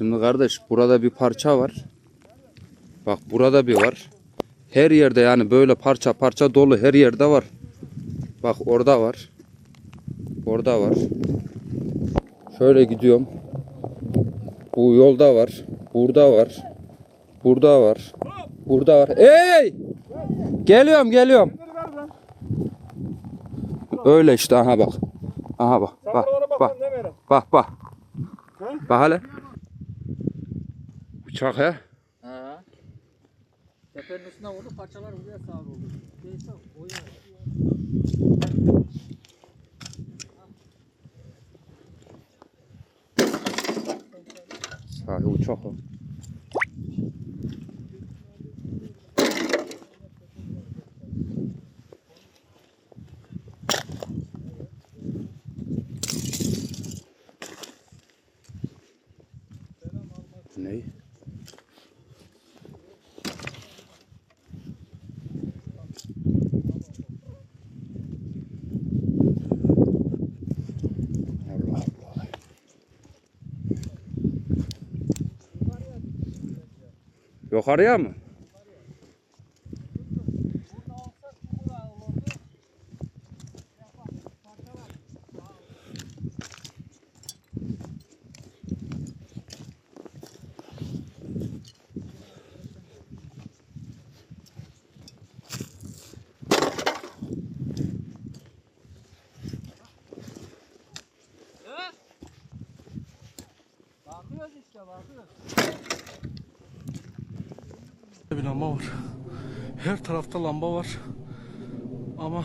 Şimdi kardeş burada bir parça var. Bak burada bir var. Her yerde yani böyle parça parça dolu her yerde var. Bak orada var. Orada var. Şöyle gidiyorum. Bu yolda var. Burada var. Burada var. Burada var. Ey! Geliyorum geliyorum. Öyle işte aha bak. Aha bak. Bak bak. Bak bak. Bak hele. Bıçak he. Ha. Tepenin üstüne vurdu parçalar buraya savruldu. Neyse oyun. Sahi uçak o. Ne? Yukarıya mı? Bakıyoruz işte bakıyoruz. Bir lamba var. Her tarafta lamba var. Ama